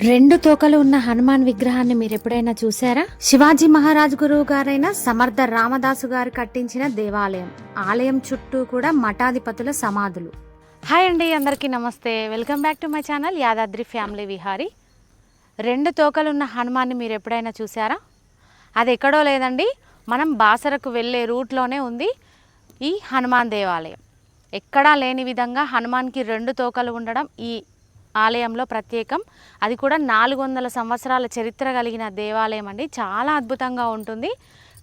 రెండు తోకలు ఉన్న హనుమాన్ విగ్రహాన్ని మీరు ఎప్పుడైనా చూసారా శివాజీ మహారాజ్ గురువు గారైన సమర్థ రామదాసు గారు కట్టించిన దేవాలయం. ఆలయం చుట్టూ కూడా మఠాధిపతుల సమాధులు. హాయ్ అండి అందరికీ నమస్తే. Welcome back to my channel Yadadri family Vihari. రెండు తోకలు ఉన్న హనుమాన్ని మీరు ఎప్పుడైనా చూసారా అది ఎక్కడో లేదండి మనం బాసరకు వెళ్ళే రూట్లోనే ఉంది ఈ హనుమాన్ దేవాలయం. ఎక్కడా లేని విధంగా హనుమాన్కి రెండు తోకలు ఉండడం ఈ ఆలయంలో ప్రత్యేకం. అది కూడా నాలుగు వందల సంవత్సరాల చరిత్ర కలిగిన దేవాలయం అండి. చాలా అద్భుతంగా ఉంటుంది.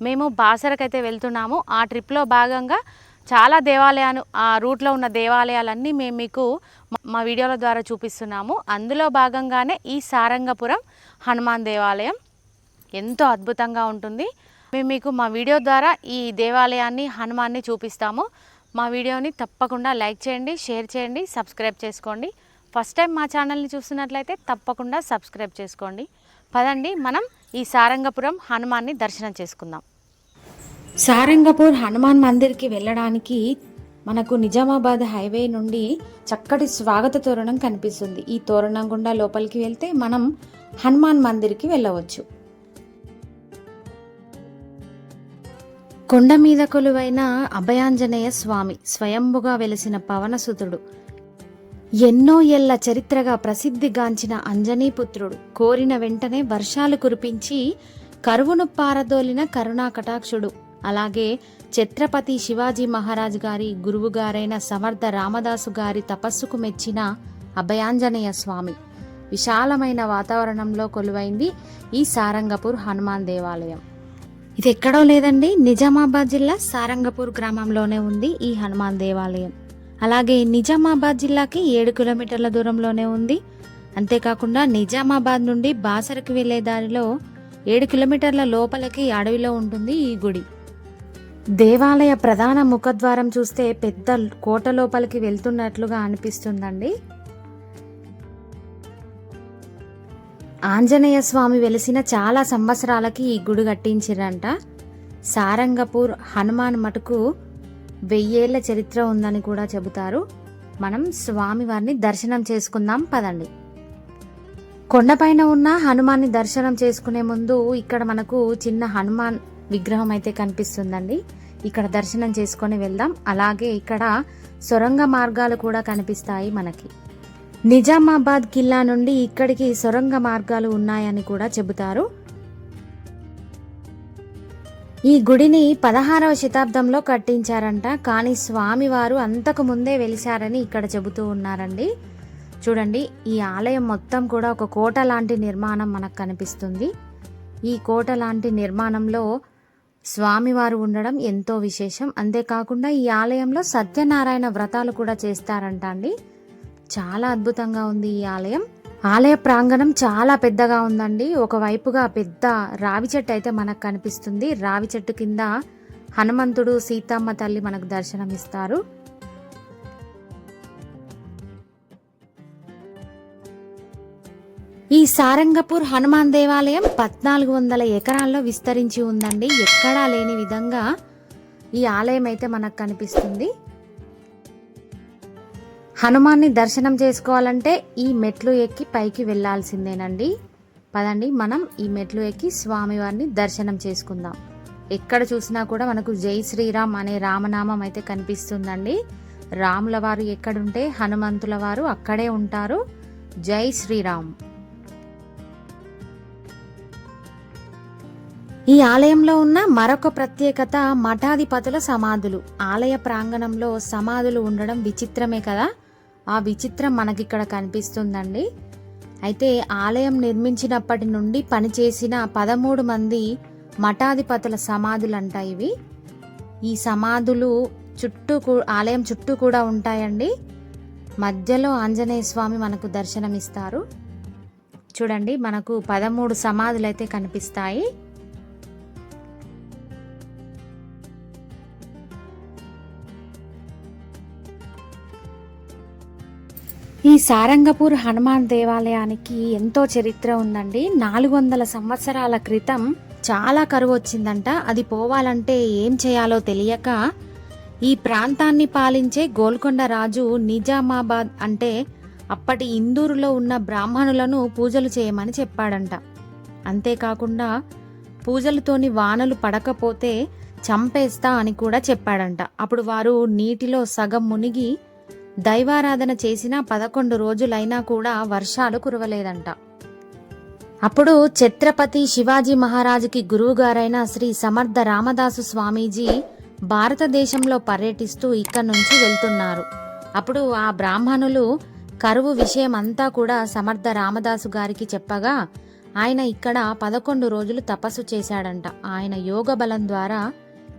మేము బాసరకైతే వెళ్తున్నాము. ఆ ట్రిప్లో భాగంగా చాలా దేవాలయాలు ఆ రూట్లో ఉన్న దేవాలయాలన్నీ మేము మీకు మా- మా వీడియోల ద్వారా చూపిస్తున్నాము. అందులో భాగంగానే ఈ సారంగపురం హనుమాన్ దేవాలయం. ఎంతో అద్భుతంగా ఉంటుంది. మేము మీకు మా వీడియో ద్వారా ఈ దేవాలయాన్ని హనుమాన్ని చూపిస్తాము. మా వీడియోని తప్పకుండా లైక్ చేయండి షేర్ చేయండి సబ్స్క్రైబ్ చేసుకోండి. ఫస్ట్ టైం మా ఛానల్ని చూస్తున్నట్లయితే తప్పకుండా సబ్స్క్రైబ్ చేసుకోండి. పదండి మనం ఈ సారంగపురం హనుమాన్ని దర్శనం చేసుకుందాం. సారంగపూర్ హనుమాన్ మందిర్కి వెళ్ళడానికి మనకు నిజామాబాద్ హైవే నుండి చక్కటి స్వాగత తోరణం కనిపిస్తుంది. ఈ తోరణం గుండా లోపలికి వెళ్తే మనం హనుమాన్ మందిర్కి వెళ్ళవచ్చు. కొండ మీద కొలువైన అభయాంజనేయ స్వామి స్వయంభుగా వెలిసిన పవనసుతుడు. ఎన్నో ఏళ్ళ చరిత్రగా ప్రసిద్ధిగాంచిన అంజనీపుత్రుడు కోరిన వెంటనే వర్షాలు కురిపించి కరువును పారదోలిన కరుణా కటాక్షుడు. అలాగే ఛత్రపతి శివాజీ మహారాజ్ గారి గురువుగారైన సమర్థ రామదాసు గారి తపస్సుకు మెచ్చిన అభయాంజనేయ స్వామి. విశాలమైన వాతావరణంలో కొలువైంది ఈ సారంగపూర్ హనుమాన్ దేవాలయం. ఇది ఎక్కడో లేదండి నిజామాబాద్ జిల్లా సారంగపూర్ గ్రామంలోనే ఉంది ఈ హనుమాన్ దేవాలయం. అలాగే నిజామాబాద్ జిల్లాకి ఏడు కిలోమీటర్ల దూరంలోనే ఉంది. అంతేకాకుండా నిజామాబాద్ నుండి బాసరకు వెళ్ళే దారిలో ఏడు కిలోమీటర్ల లోపలికి అడవిలో ఉంటుంది ఈ గుడి. దేవాలయ ప్రధాన ముఖద్వారం చూస్తే పెద్ద కోట లోపలికి వెళ్తున్నట్లుగా అనిపిస్తుందండి. ఆంజనేయ స్వామి వెలిసిన చాలా సంవత్సరాలకి ఈ గుడి కట్టించిరంట సారంగపూర్ హనుమాన్ మటుకు వెయ్యేళ్ళ చరిత్ర ఉందని కూడా చెబుతారు. మనం స్వామివారిని దర్శనం చేసుకుందాం పదండి. కొండపైన ఉన్న హనుమాన్ని దర్శనం చేసుకునే ముందు ఇక్కడ మనకు చిన్న హనుమాన్ విగ్రహం అయితే కనిపిస్తుందండి. ఇక్కడ దర్శనం చేసుకొని వెళ్దాం. అలాగే ఇక్కడ సొరంగ మార్గాలు కూడా కనిపిస్తాయి మనకి. నిజామాబాద్ కిల్లా నుండి ఇక్కడికి సొరంగ మార్గాలు ఉన్నాయని కూడా చెబుతారు. ఈ గుడిని పదహారవ శతాబ్దంలో కట్టించారంట కానీ స్వామివారు అంతకు ముందే వెలిశారని ఇక్కడ చెబుతూ ఉన్నారండి. చూడండి ఈ ఆలయం మొత్తం కూడా ఒక కోట లాంటి నిర్మాణం మనకు కనిపిస్తుంది. ఈ కోట లాంటి నిర్మాణంలో స్వామివారు ఉండడం ఎంతో విశేషం. అంతేకాకుండా ఈ ఆలయంలో సత్యనారాయణ వ్రతాలు కూడా చేస్తారంట అండి. చాలా అద్భుతంగా ఉంది ఈ ఆలయం. ఆలయ ప్రాంగణం చాలా పెద్దగా ఉందండి. ఒకవైపుగా పెద్ద రావి చెట్టు అయితే మనకు కనిపిస్తుంది. రావి చెట్టు కింద హనుమంతుడు సీతమ్మ తల్లి మనకు దర్శనమిస్తారు ఈ సారంగపూర్ హనుమాన్ దేవాలయం పద్నాలుగు వందల ఎకరాల్లో విస్తరించి ఉందండి. ఎక్కడా లేని విధంగా ఈ ఆలయం అయితే మనకు కనిపిస్తుంది. హనుమాన్ని దర్శనం చేసుకోవాలంటే ఈ మెట్లు ఎక్కి పైకి వెళ్ళాల్సిందేనండి పదండి మనం ఈ మెట్లు ఎక్కి స్వామివారిని దర్శనం చేసుకుందాం. ఎక్కడ చూసినా కూడా మనకు జై శ్రీరామ్ అనే రామనామం అయితే కనిపిస్తుందండి. రాముల వారు ఎక్కడుంటే హనుమంతుల వారు అక్కడే ఉంటారు. జై శ్రీరామ్. ఈ ఆలయంలో ఉన్న మరొక ప్రత్యేకత మఠాధిపతుల సమాధులు. ఆలయ ప్రాంగణంలో సమాధులు ఉండడం విచిత్రమే కదా. ఆ విచిత్రం మనకిక్కడ కనిపిస్తుందండి. అయితే ఆలయం నిర్మించినప్పటి నుండి పనిచేసిన పదమూడు మంది మఠాధిపతుల సమాధులు అంట ఇవి. ఈ సమాధులు చుట్టూ ఆలయం చుట్టూ కూడా ఉంటాయండి. మధ్యలో ఆంజనేయ స్వామి మనకు దర్శనమిస్తారు. చూడండి మనకు పదమూడు సమాధులు అయితే కనిపిస్తాయి. ఈ సారంగపూర్ హనుమాన్ దేవాలయానికి ఎంతో చరిత్ర ఉందండి. నాలుగు వందల సంవత్సరాల క్రితం చాలా కరువు వచ్చిందంట అది పోవాలంటే ఏం చేయాలో తెలియక ఈ ప్రాంతాన్ని పాలించే గోల్కొండ రాజు నిజామాబాద్ అంటే అప్పటి ఇందూరులో ఉన్న బ్రాహ్మణులను పూజలు చేయమని చెప్పాడంట. అంతేకాకుండా పూజలతోని వానలు పడకపోతే చంపేస్తా అని కూడా చెప్పాడంట. అప్పుడు వారు నీటిలో సగం మునిగి దైవారాధన చేసిన పదకొండు రోజులైనా కూడా వర్షాలు కురవలేదంట. అప్పుడు ఛత్రపతి శివాజీ మహారాజుకి గురువుగారైన శ్రీ సమర్థ రామదాసు స్వామీజీ భారతదేశంలో పర్యటిస్తూ ఇక్కడ నుంచి వెళ్తున్నారు. అప్పుడు ఆ బ్రాహ్మణులు కరువు విషయం అంతా కూడా సమర్థ రామదాసు గారికి చెప్పగా ఆయన ఇక్కడ పదకొండు రోజులు తపస్సు చేశాడంట. ఆయన యోగ బలం ద్వారా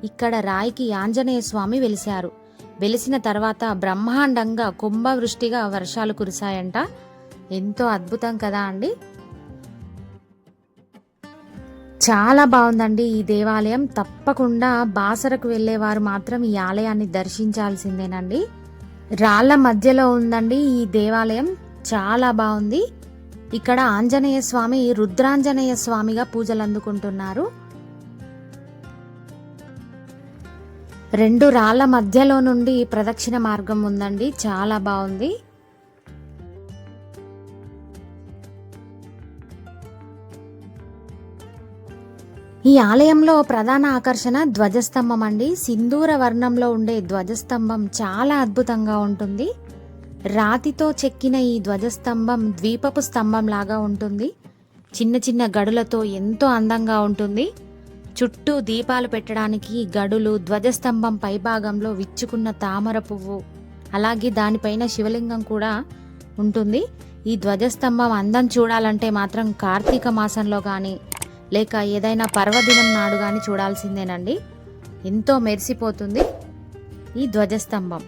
ఇక్కడ రాయికి ఆంజనేయ స్వామి వెలిశారు. వెలిసిన తర్వాత బ్రహ్మాండంగా కుంభవృష్టిగా వర్షాలు కురిశాయంట. ఎంతో అద్భుతం కదా అండి? చాలా బాగుందండి ఈ దేవాలయం. తప్పకుండా బాసరకు వెళ్ళేవారు మాత్రం ఈ ఆలయాన్ని దర్శించాల్సిందేనండి. రాళ్ళ మధ్యలో ఉందండి ఈ దేవాలయం. చాలా బాగుంది. ఇక్కడ ఆంజనేయ స్వామి రుద్రాంజనేయ స్వామిగా పూజలు అందుకుంటున్నారు రెండు రాళ్ళ మధ్యలో నుండి ప్రదక్షిణ మార్గం ఉందండి. చాలా బాగుంది. ఈ ఆలయంలో ప్రధాన ఆకర్షణ ధ్వజస్తంభం అండి. సింధూర వర్ణంలో ఉండే ధ్వజస్తంభం చాలా అద్భుతంగా ఉంటుంది. రాతితో చెక్కిన ఈ ధ్వజస్తంభం ద్వీపపు స్తంభం లాగా ఉంటుంది. చిన్న చిన్న గడులతో ఎంతో అందంగా ఉంటుంది. చుట్టూ దీపాలు పెట్టడానికి గడులు ధ్వజస్తంభం పైభాగంలో విచ్చుకున్న తామర పువ్వు. అలాగే దానిపైన శివలింగం కూడా ఉంటుంది. ఈ ధ్వజస్తంభం అందం చూడాలంటే మాత్రం కార్తీక మాసంలో కానీ లేక ఏదైనా పర్వదినం నాడు కానీ చూడాల్సిందేనండి. ఎంతో మెరిసిపోతుంది ఈ ధ్వజస్తంభం.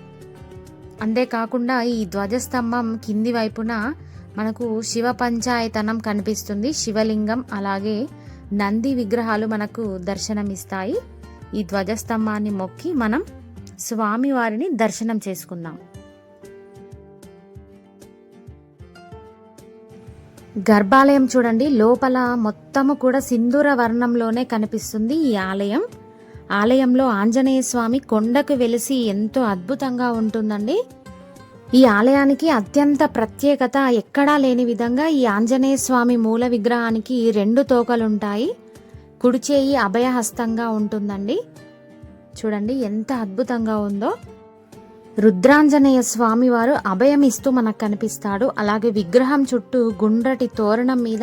అంతేకాకుండా ఈ ధ్వజస్తంభం కింది వైపున మనకు శివ పంచాయతనం కనిపిస్తుంది. శివలింగం అలాగే నంది విగ్రహాలు మనకు దర్శనమిస్తాయి. ఈ ధ్వజస్తంభాన్ని మొక్కి మనం స్వామివారిని దర్శనం చేసుకుందాం. గర్భాలయం చూడండి. లోపల మొత్తము కూడా సింధూర వర్ణంలోనే కనిపిస్తుంది ఈ ఆలయం. ఆలయంలో ఆంజనేయ స్వామి కొండకు వెలిసి ఎంతో అద్భుతంగా ఉంటుందండి. ఈ ఆలయానికి అత్యంత ప్రత్యేకత ఎక్కడా లేని విధంగా ఈ ఆంజనేయ స్వామి మూల విగ్రహానికి రెండు తోకలుంటాయి. కుడిచేయి అభయహస్తంగా ఉంటుందండి. చూడండి ఎంత అద్భుతంగా ఉందో. రుద్రాంజనేయ స్వామి వారు అభయం ఇస్తూ మనకు కనిపిస్తాడు. అలాగే విగ్రహం చుట్టూ గుండ్రటి తోరణం మీద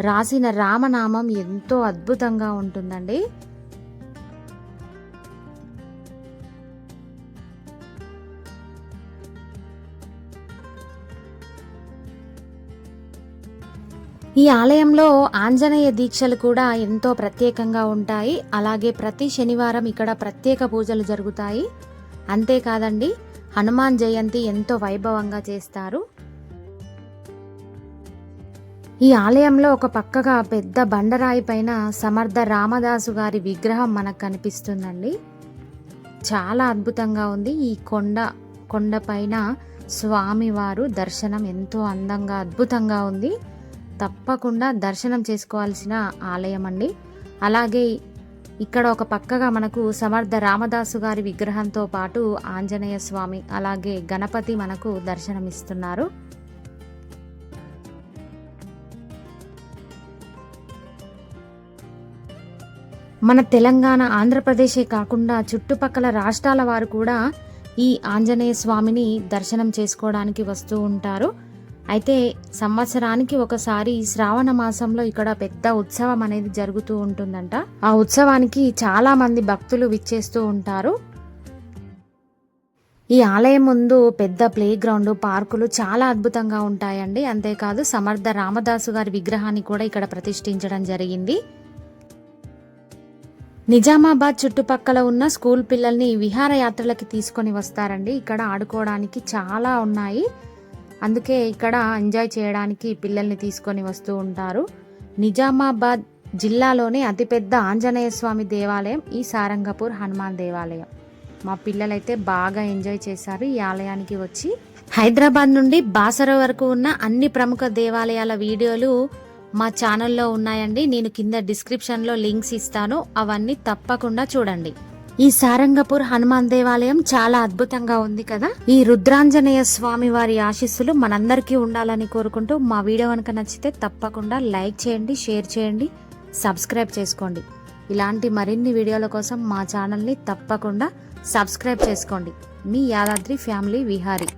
రాసిన రామనామం ఎంతో అద్భుతంగా ఉంటుందండి. ఈ ఆలయంలో ఆంజనేయ దీక్షలు కూడా ఎంతో ప్రత్యేకంగా ఉంటాయి. అలాగే ప్రతి శనివారం ఇక్కడ ప్రత్యేక పూజలు జరుగుతాయి. అంతేకాదండి హనుమాన్ జయంతి ఎంతో వైభవంగా చేస్తారు. ఈ ఆలయంలో ఒక పక్కగా పెద్ద బండరాయి పైన సమర్థ రామదాసు గారి విగ్రహం మనకు కనిపిస్తుందండి. చాలా అద్భుతంగా ఉంది. ఈ కొండ కొండపైన స్వామివారు దర్శనం ఎంతో అందంగా అద్భుతంగా ఉంది. తప్పకుండా దర్శనం చేసుకోవాల్సిన ఆలయం అండి అలాగే ఇక్కడ ఒక పక్కగా మనకు సమర్థ రామదాసు గారి విగ్రహంతో పాటు ఆంజనేయ స్వామి అలాగే గణపతి మనకు దర్శనమిస్తున్నారు. మన తెలంగాణ ఆంధ్రప్రదేశే కాకుండా చుట్టుపక్కల రాష్ట్రాల వారు కూడా ఈ ఆంజనేయ స్వామిని దర్శనం చేసుకోవడానికి వస్తూ ఉంటారు. అయితే సంవత్సరానికి ఒకసారి శ్రావణ మాసంలో ఇక్కడ పెద్ద ఉత్సవం అనేది జరుగుతూ ఉంటుందంట. ఆ ఉత్సవానికి చాలా మంది భక్తులు విచ్చేస్తూ ఉంటారు. ఈ ఆలయం ముందు పెద్ద ప్లే గ్రౌండ్ పార్కులు చాలా అద్భుతంగా ఉంటాయండి. అంతేకాదు సమర్థ రామదాసు గారి విగ్రహాన్ని కూడా ఇక్కడ ప్రతిష్ఠించడం జరిగింది. నిజామాబాద్ చుట్టుపక్కల ఉన్న స్కూల్ పిల్లల్ని విహారయాత్రలకి తీసుకొని వస్తారండి. ఇక్కడ ఆడుకోవడానికి చాలా ఉన్నాయి. అందుకే ఇక్కడ ఎంజాయ్ చేయడానికి పిల్లల్ని తీసుకొని వస్తూ ఉంటారు. నిజామాబాద్ జిల్లాలోని అతిపెద్ద ఆంజనేయ స్వామి దేవాలయం ఈ సారంగపూర్ హనుమాన్ దేవాలయం. మా పిల్లలైతే బాగా ఎంజాయ్ చేశారు ఈ ఆలయానికి వచ్చి. హైదరాబాద్ నుండి బాసర వరకు ఉన్న అన్ని ప్రముఖ దేవాలయాల వీడియోలు మా ఛానల్లో ఉన్నాయండి. నేను కింద డిస్క్రిప్షన్లో లింక్స్ ఇస్తాను. అవన్నీ తప్పకుండా చూడండి. ఈ సారంగపూర్ హనుమాన్ దేవాలయం చాలా అద్భుతంగా ఉంది కదా? ఈ రుద్రాంజనేయ స్వామి వారి ఆశీస్సులు మనందరికీ ఉండాలని కోరుకుంటూ మా వీడియో కనుక నచ్చితే తప్పకుండా లైక్ చేయండి షేర్ చేయండి సబ్స్క్రైబ్ చేసుకోండి. ఇలాంటి మరిన్ని వీడియోల కోసం మా ఛానల్ని తప్పకుండా సబ్స్క్రైబ్ చేసుకోండి. మీ యాదాద్రి ఫ్యామిలీ విహారీ.